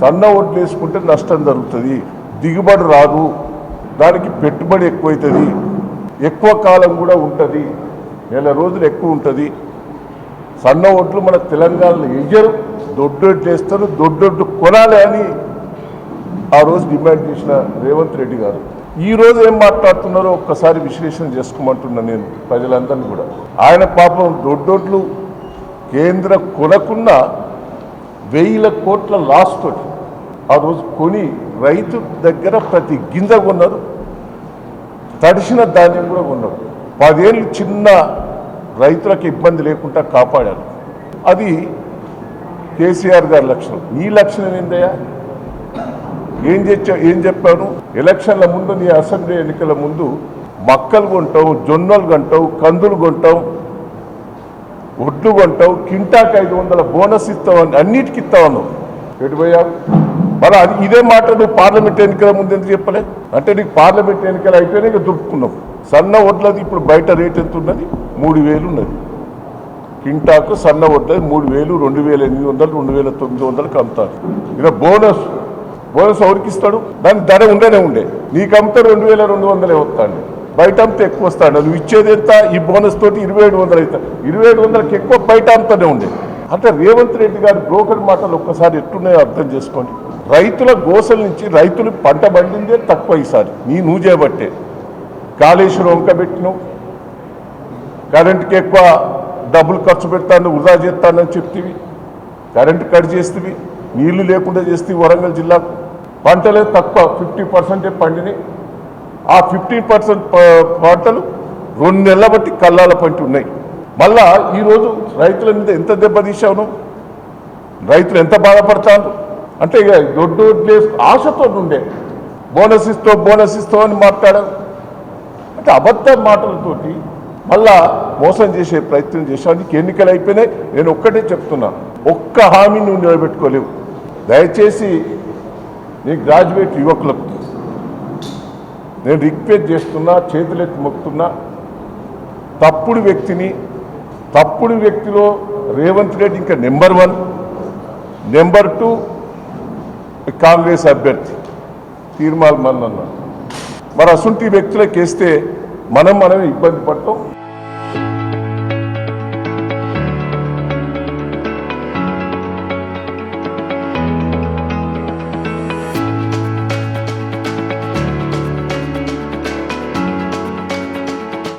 సన్న ఓట్లు వేసుకుంటే నష్టం జరుగుతుంది దిగుబడి రాదు దానికి పెట్టుబడి ఎక్కువవుతుంది ఎక్కువ కాలం కూడా ఉంటుంది నెల రోజులు ఎక్కువ ఉంటుంది. సన్న ఓట్లు మన తెలంగాణలో వెయ్యరు దొడ్డొడ్లు వేస్తారు దొడ్డొడ్లు కొనాలి అని ఆ రోజు డిమాండ్ చేసిన రేవంత్ రెడ్డి గారు. ఈ రోజు ఏం మాట్లాడుతున్నారో ఒక్కసారి విశ్లేషణ చేసుకోమంటున్నా నేను ప్రజలందరినీ కూడా. ఆయన పాపం దొడ్డొడ్లు కేంద్ర కొనకున్న వేల కోట్ల లాస్ తోటి ఆ రోజు కొని రైతు దగ్గర ప్రతి గింజ కొన్నారు. తడిసిన ధాన్యం కూడా కొన్నారు. పదేళ్ళు చిన్న రైతులకు ఇబ్బంది లేకుండా కాపాడారు. అది కేసీఆర్ గారి లక్షణం. నీ లక్షణం ఏందయ్యా? ఏం తెచ్చా ఏం చెప్పాను? ఎలక్షన్ల ముందు నీ అసెంబ్లీ ఎన్నికల ముందు మక్కలు కొంటావు జొన్నలు కొంటావు కందులు కొంటావు ఒడ్లు కొంటావు కింటాకి ఐదు వందల బోనస్ ఇస్తావు అన్నిటికి ఇస్తావు ఎటు పోయావు? మరి అది ఇదే మాట నువ్వు పార్లమెంట్ ఎన్నికల ముందు ఎందుకు చెప్పలే? అంటే నీకు పార్లమెంట్ ఎన్నికలు అయిపోయినా ఇక దుడుకున్నావు సన్న వడ్లది ఇప్పుడు బయట రేట్ ఎంత ఉన్నది? మూడు వేలు ఉన్నది. కింటాకు సన్న వడ్లది మూడు వేలు రెండు వేల ఎనిమిది వందలు రెండు వేల తొమ్మిది వందలకు అమ్ముతారు. ఇక బోనస్ బోనస్ ఎవరికి ఇస్తాడు? దాని ధర ఉండనే ఉండే. నీకు అమ్మితే రెండు వేల రెండు వందలే వస్తాడు. బయట అమ్మితే ఎక్కువ వస్తాడు. నువ్వు ఇచ్చేది ఎంత? ఈ బోనస్ తోటి ఇరవై ఏడు వందలు అవుతాయి ఇరవై ఏడు వందలకి ఎక్కువ బయట అమ్ముతూనే ఉండే. అంటే రేవంత్ రెడ్డి గారి బ్రోకర్ మాటలు ఒక్కసారి ఎట్టున్నాయో అర్థం చేసుకోండి. రైతుల గోసల నుంచి రైతులు పంట పండిందే తక్కువ ఈసారి. నీ నువ్వు చేయబట్టే కాళేశ్వరం వంక పెట్టినావు. కరెంట్కి ఎక్కువ డబ్బులు ఖర్చు పెడతాను వృధా చేస్తానని చెప్తివి. Current cut చేస్తేవి. నీళ్ళు లేకుండా చేస్తే వరంగల్ జిల్లాకు. పంటలే తక్కువ ఫిఫ్టీ పర్సెంటే పండినాయి. ఆ ఫిఫ్టీ పర్సెంట్ పంటలు రెండు నెలల బట్టి కల్లాల పంట ఉన్నాయి. మళ్ళా ఈరోజు రైతుల మీద ఎంత దెబ్బతీశావు రైతులు ఎంత బాధపడతాను అంటే ఇక దొడ్డు ఆశతో ఉండే బోనస్ ఇస్తో బోనస్ ఇస్తో అని మాట్లాడావు అంటే అబద్ధ మాటలతోటి మళ్ళా మోసం చేసే ప్రయత్నం చేసానికి ఎన్నికలు అయిపోయినాయి. నేను ఒక్కటే చెప్తున్నా ఒక్క హామీ నువ్వు నిలబెట్టుకోలేవు. దయచేసి నీ గ్రాడ్యుయేట్ యువకులకు నేను రిక్వెస్ట్ చేస్తున్నా చేతులెత్తి మొక్కుతున్నా తప్పుడు వ్యక్తిని తప్పుడు వ్యక్తిలో రేవంత్ రెడ్డి ఇంకా number one number two Congress అభ్యర్థి తీర్మాల్ మల్లన్న. మరి అసుంటి వ్యక్తులకు వేస్తే మనం మనమే ఇబ్బంది పడతాం.